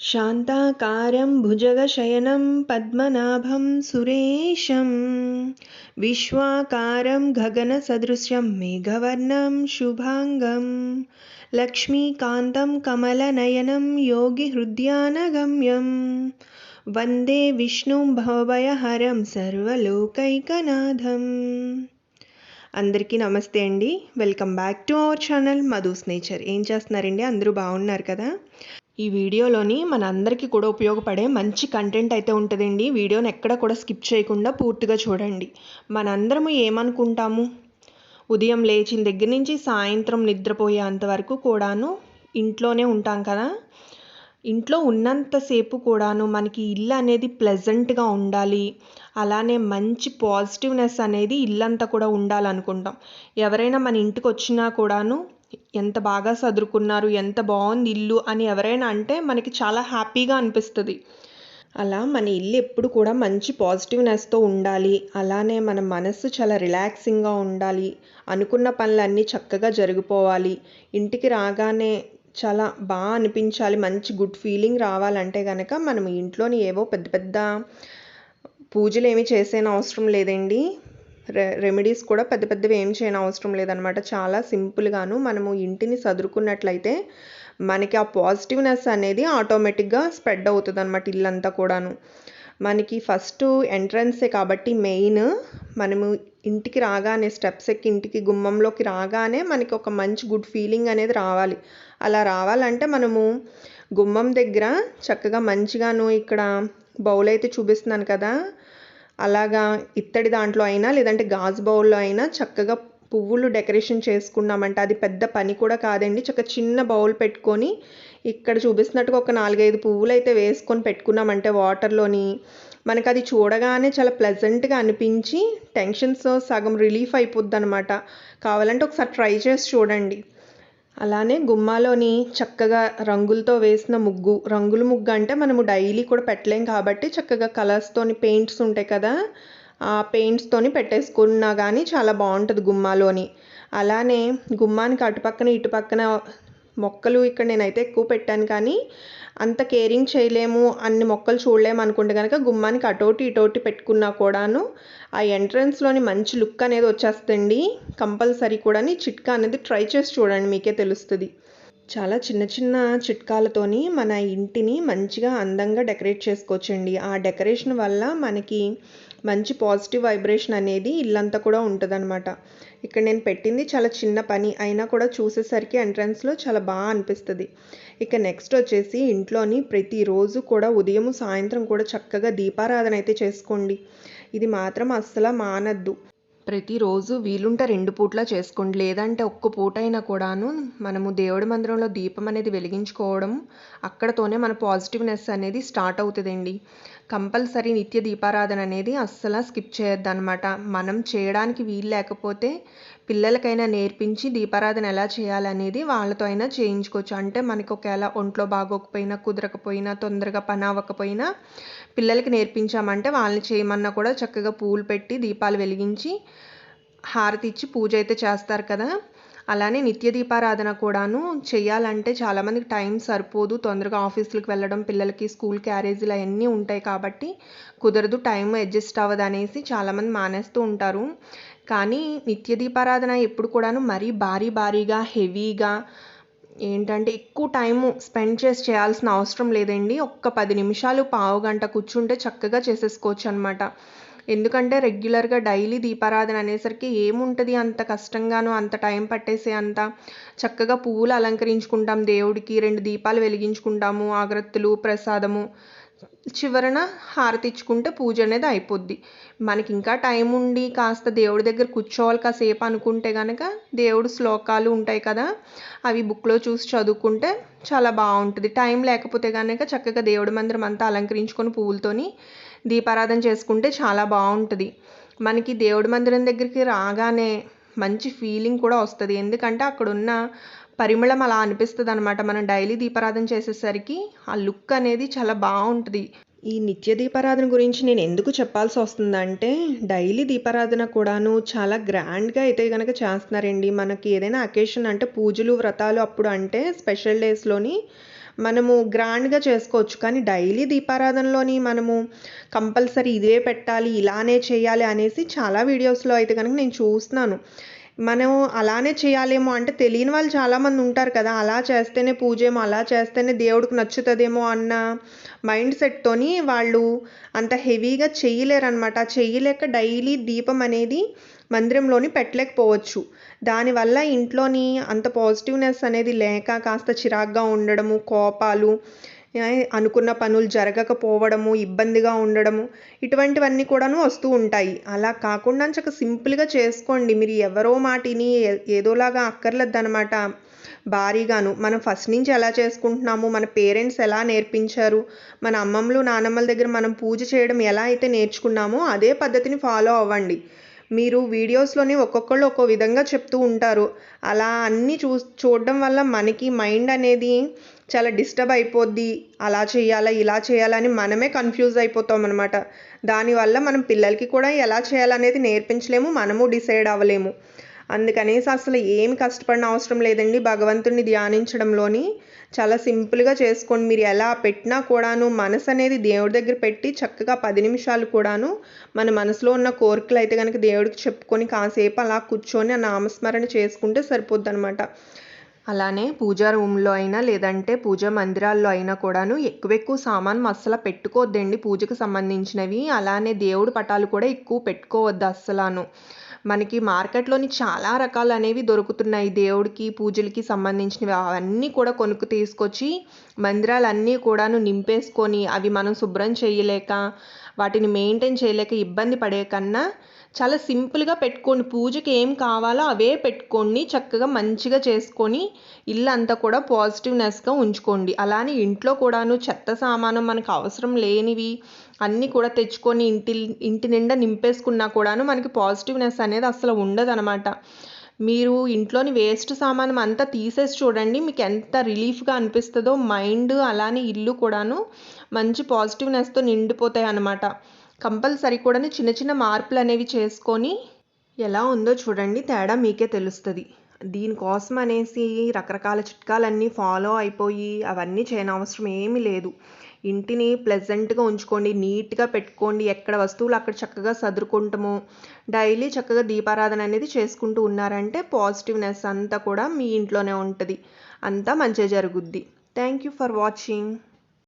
शान्ताकारं भुजगशयनं पद्मनाभं सुरेशं विश्वाकारं गगनसदृशं मेघवर्णं शुभाङ्गं लक्ष्मीकान्तं कमलनयनं योगिहृद्यानगम्यं वन्दे विष्णुं भवभयहरं సర్వలోకైకనాథం అందరికీ నమస్తే అండి welcome back to our channel Madhu's nature ఏం చేస్తున్నారండి అందరూ బాగున్నారు కదా ఈ వీడియోలోని మన అందరికీ కూడా ఉపయోగపడే మంచి కంటెంట్ అయితే ఉంటుందండి. వీడియోని ఎక్కడ కూడా స్కిప్ చేయకుండా పూర్తిగా చూడండి. మనందరము ఏమనుకుంటాము? ఉదయం లేచిన దగ్గర నుంచి సాయంత్రం నిద్రపోయేంత వరకు కూడాను ఇంట్లోనే ఉంటాం కదా? ఇంట్లో ఉన్నంతసేపు కూడాను మనకి ఇల్లు అనేది ప్లెజెంట్గా ఉండాలి. అలానే మంచి పాజిటివ్నెస్ అనేది ఇల్లంతా కూడా ఉండాలనుకుంటాం. ఎవరైనా మన ఇంటికి వచ్చినా కూడాను ఎంత బాగా సదురుకున్నారు ఎంత బాగుంది ఇల్లు అని ఎవరైనా అంటే మనకి చాలా హ్యాపీగా అనిపిస్తుంది. అలా మన ఇల్లు ఎప్పుడు కూడా మంచి పాజిటివ్నెస్తో ఉండాలి. అలానే మన మనస్సు చాలా రిలాక్సింగ్గా ఉండాలి. అనుకున్న పనులన్నీ చక్కగా జరిగిపోవాలి. ఇంటికి రాగానే చాలా బాగా అనిపించాలి. మంచి గుడ్ ఫీలింగ్ రావాలంటే కనుక మనం ఇంట్లోని ఏవో పెద్ద పెద్ద పూజలు ఏమి చేసేన అవసరం లేదండి. రె రెమెడీస్ కూడా పెద్ద పెద్దవి ఏం చేయని అవసరం లేదనమాట చాలా సింపుల్గాను మనము ఇంటిని సదురుకున్నట్లయితే మనకి ఆ పాజిటివ్నెస్ అనేది ఆటోమేటిక్గా స్ప్రెడ్ అవుతుంది అనమాట ఇల్లంతా కూడాను. మనకి ఫస్ట్ ఎంట్రన్సే కాబట్టి మెయిన్ మనము ఇంటికి రాగానే స్టెప్స్ ఎక్కి ఇంటికి గుమ్మంలోకి రాగానే మనకి ఒక మంచి గుడ్ ఫీలింగ్ అనేది రావాలి. అలా రావాలంటే మనము గుమ్మం దగ్గర చక్కగా మంచిగాను ఇక్కడ బౌల్ అయితే చూపిస్తున్నాను కదా అలాగా ఇత్తడి దాంట్లో అయినా లేదంటే గాజు బౌల్లో అయినా చక్కగా పువ్వులు డెకరేషన్ చేసుకున్నామంటే. అది పెద్ద పని కూడా కాదండి. చక్కగా చిన్న బౌల్ పెట్టుకొని ఇక్కడ చూపిస్తున్నట్టుగా ఒక నాలుగైదు పువ్వులు అయితే వేసుకొని పెట్టుకున్నామంటే వాటర్లోని. మనకు అది చూడగానే చాలా ప్లెజెంట్గా అనిపించి టెన్షన్స్ సగం రిలీఫ్ అయిపోద్ది అనమాట కావాలంటే ఒకసారి ట్రై చేసి చూడండి. అలానే గుమ్మాలోని చక్కగా రంగులతో వేసిన ముగ్గు రంగుల ముగ్గు అంటే మనము డైలీ కూడా పెట్టలేం కాబట్టి చక్కగా కలర్స్తోని పెయింట్స్ ఉంటాయి కదా ఆ పెయింట్స్తోని పెట్టేసుకున్నా కానీ చాలా బాగుంటుంది గుమ్మాలోని. అలానే గుమ్మానికి అటుపక్కన ఇటుపక్కన మొక్కలు ఇక్కడ నేనైతే ఎక్కువ పెట్టాను కానీ అంత కేరింగ్ చేయలేము అన్ని మొక్కలు చూడలేము అనుకుంటే కనుక గుమ్మానికి అటోటి ఇటోటి పెట్టుకున్నా కూడాను ఆ ఎంట్రన్స్లోని మంచి లుక్ అనేది వచ్చేస్తుంది కంపల్సరీ కూడా చిట్కా అనేది ట్రై చేసి చూడండి మీకే తెలుస్తుంది. చాలా చిన్న చిన్న చిట్కాలతోని మన ఇంటిని మంచిగా అందంగా డెకరేట్ చేసుకోవచ్చండి. ఆ డెకరేషన్ వల్ల మనకి మంచి పాజిటివ్ వైబ్రేషన్ అనేది ఇల్లంతా కూడా ఉంటుందన్నమాట. ఇక్కడ నేను పెట్టింది చాలా చిన్న పని అయినా కూడా చూసేసరికి ఎంట్రన్స్లో చాలా బాగా అనిపిస్తుంది. ఇక నెక్స్ట్ వచ్చేసి ఇంట్లోని ప్రతిరోజు కూడా ఉదయం సాయంత్రం కూడా చక్కగా దీపారాధన అయితే చేసుకోండి. ఇది మాత్రం అస్సలు మానద్దు. ప్రతిరోజు వీలుంటే రెండు పూట్లా చేసుకోండి. లేదంటే ఒక్క పూట అయినా కూడాను మనము దేవుడి మందిరంలో దీపం అనేది వెలిగించుకోవడం అక్కడతోనే మన పాజిటివ్నెస్ అనేది స్టార్ట్ అవుతుందండి. కంపల్సరీ నిత్య దీపారాధన అనేది అస్సలు స్కిప్ చేయొద్దు అనమాట మనం చేయడానికి వీలు లేకపోతే పిల్లలకైనా నేర్పించి దీపారాధన ఎలా చేయాలనేది వాళ్ళతో అయినా చేయించుకోవచ్చు. అంటే మనకి ఒకవేళ ఒంట్లో బాగోకపోయినా కుదరకపోయినా తొందరగా పని అవ్వకపోయినా పిల్లలకి నేర్పించామంటే వాళ్ళని చేయమన్నా కూడా చక్కగా పూలు పెట్టి దీపాలు వెలిగించి హారతి ఇచ్చి పూజ అయితే చేస్తారు కదా. అలానే నిత్య దీపారాధన కూడాను చేయాలంటే చాలామందికి టైం సరిపోదు. తొందరగా ఆఫీసులకు వెళ్ళడం పిల్లలకి స్కూల్ క్యారేజీలు అవన్నీ ఉంటాయి కాబట్టి కుదరదు. టైం అడ్జస్ట్ అవ్వదు అనేసి చాలామంది మానేస్తూ ఉంటారు. కానీ నిత్య దీపారాధన ఎప్పుడు కూడాను మరీ భారీ భారీగా హెవీగా ఏంటంటే ఎక్కువ టైం స్పెండ్ చేసి చేయాల్సిన అవసరం లేదండి. ఒక్క పది నిమిషాలు పావు గంట కూర్చుంటే చక్కగా చేసేసుకోవచ్చు అనమాట ఎందుకంటే రెగ్యులర్గా డైలీ దీపారాధన అనేసరికి ఏముంటుంది? అంత కష్టంగాను అంత టైం పట్టేసే అంత చక్కగా పువ్వులు అలంకరించుకుంటాం దేవుడికి రెండు దీపాలు వెలిగించుకుంటాము ఆగ్రత్తులు ప్రసాదము. చివరన హారతి ఇచ్చుకుంటే పూజ అనేది అయిపోద్ది. మనకి ఇంకా టైం ఉండి కాస్త దేవుడి దగ్గర కూర్చోవాలి కాసేపు అనుకుంటే కనుక దేవుడు శ్లోకాలు ఉంటాయి కదా అవి బుక్లో చూసి చదువుకుంటే చాలా బాగుంటుంది. టైం లేకపోతే కనుక చక్కగా దేవుడి మందిరం అంతా అలంకరించుకొని పువ్వులతోని దీపారాధన చేసుకుంటే చాలా బాగుంటుంది. మనకి దేవుడి మందిరం దగ్గరికి రాగానే మంచి ఫీలింగ్ కూడా వస్తుంది. ఎందుకంటే అక్కడ ఉన్న పరిమళం అలా అనిపిస్తుంది అనమాట మనం డైలీ దీపారాధన చేసేసరికి ఆ లుక్ అనేది చాలా బాగుంటుంది. ఈ నిత్య దీపారాధన గురించి నేను ఎందుకు చెప్పాల్సి వస్తుందంటే డైలీ దీపారాధన కూడాను చాలా గ్రాండ్గా అయితే కనుక చేస్తున్నారండి. మనకి ఏదైనా అకేషన్ అంటే పూజలు వ్రతాలు అప్పుడు అంటే స్పెషల్ డేస్లోని మనము గ్రాండ్గా చేసుకోవచ్చు. కానీ డైలీ దీపారాధనలోని మనము కంపల్సరీ ఇదే పెట్టాలి ఇలానే చేయాలి అనేసి చాలా వీడియోస్లో అయితే కనుక నేను చూస్తున్నాను. మనం అలానే చేయాలేమో అంటే తెలియని వాళ్ళు చాలామంది ఉంటారు కదా అలా చేస్తేనే పూజ ఏమో అలా చేస్తేనే దేవుడికి నచ్చుతుందేమో అన్న మైండ్ సెట్తోని వాళ్ళు అంత హెవీగా చేయలేరనమాట చేయలేక డైలీ దీపం అనేది మందిరంలోని పెట్టలేకపోవచ్చు. దానివల్ల ఇంట్లోని అంత పాజిటివ్నెస్ అనేది లేక కాస్త చిరాగ్గా ఉండడము కోపాలు అనుకున్న పనులు జరగకపోవడము ఇబ్బందిగా ఉండడము ఇటువంటివన్నీ కూడాను వస్తూ ఉంటాయి. అలా కాకుండా చక్క సింపుల్గా చేసుకోండి. మీరు ఎవరో మాటిని ఏదోలాగా అక్కర్లేదన్నమాట. భారీగాను మనం ఫస్ట్ నుంచి ఎలా చేసుకుంటున్నాము? మన పేరెంట్స్ ఎలా నేర్పించారు? మన అమ్మమ్మలు నానమ్మల దగ్గర మనం పూజ చేయడం ఎలా అయితే నేర్చుకున్నామో అదే పద్ధతిని ఫాలో అవ్వండి. మీరు వీడియోస్లోనే ఒక్కొక్కళ్ళు ఒక్కో విధంగా చెప్తూ ఉంటారు. అలా అన్నీ చూ చూడడం వల్ల మనకి మైండ్ అనేది చాలా డిస్టర్బ్ అయిపోద్ది అలా చేయాలా ఇలా చేయాలని మనమే కన్ఫ్యూజ్ అయిపోతాం అనమాట దానివల్ల మనం పిల్లలకి కూడా ఎలా చేయాలనేది నేర్పించలేము మనము డిసైడ్ అవ్వలేము. అందుకనేసి అసలు ఏమి కష్టపడిన అవసరం లేదండి భగవంతుడిని ధ్యానించడంలోని. చాలా సింపుల్గా చేసుకోండి మీరు ఎలా పెట్టినా కూడాను మనసు అనేది దేవుడి దగ్గర పెట్టి చక్కగా పది నిమిషాలు కూడాను మన మనసులో ఉన్న కోరికలు అయితే కనుక దేవుడికి చెప్పుకొని కాసేపు అలా కూర్చొని ఆ నామస్మరణ చేసుకుంటే సరిపోద్ది అనమాట అలానే పూజా రూమ్లో అయినా లేదంటే పూజా మందిరాల్లో అయినా కూడాను ఎక్కువ ఎక్కువ సామాను అస్సలు పెట్టుకోవద్దండి పూజకు సంబంధించినవి. అలానే దేవుడు పటాలు కూడా ఎక్కువ పెట్టుకోవద్దు అస్సలాను. మనకి మార్కెట్లోని చాలా రకాలు అనేవి దొరుకుతున్నాయి. దేవుడికి పూజలకి సంబంధించినవి అవన్నీ కూడా కొనుక్కు తీసుకొచ్చి మందిరాలన్నీ కూడాను నింపేసుకొని అవి మనం శుభ్రం చేయలేక వాటిని మెయింటైన్ చేయలేక ఇబ్బంది పడే కన్నా చాలా సింపుల్గా పెట్టుకోండి. పూజకి ఏం కావాలో అవే పెట్టుకోండి. చక్కగా మంచిగా చేసుకొని ఇల్లు అంతా కూడా పాజిటివ్నెస్గా ఉంచుకోండి. అలానే ఇంట్లో కూడాను చెత్త సామాను మనకు అవసరం లేనివి అన్నీ కూడా తెచ్చుకొని ఇంటి ఇంటి నిండా నింపేసుకున్నా కూడాను మనకి పాజిటివ్నెస్ అనేది అసలు ఉండదనమాట మీరు ఇంట్లోని వేస్ట్ సామానం అంతా తీసేసి చూడండి మీకు ఎంత రిలీఫ్గా అనిపిస్తుందో మైండ్ అలానే ఇల్లు కూడాను మంచి పాజిటివ్నెస్తో నిండిపోతాయి అన్నమాట కంపల్సరీ కూడా చిన్న చిన్న మార్పులు అనేవి చేసుకొని ఎలా ఉందో చూడండి తేడా మీకే తెలుస్తుంది. దీనికోసం అనేసి రకరకాల చిట్కాలన్నీ ఫాలో అయిపోయి అవన్నీ చేయనవసరం ఏమీ లేదు. ఇంటిని ప్లెజెంట్గా ఉంచుకోండి నీట్గా పెట్టుకోండి ఎక్కడ వస్తువులు అక్కడ చక్కగా సదురుకుంటాము. డైలీ చక్కగా దీపారాధన అనేది చేసుకుంటూ ఉన్నారంటే పాజిటివ్నెస్ అంతా కూడా మీ ఇంట్లోనే ఉంటుంది. అంతా మంచిగా జరుగుద్ది. Thank you for watching.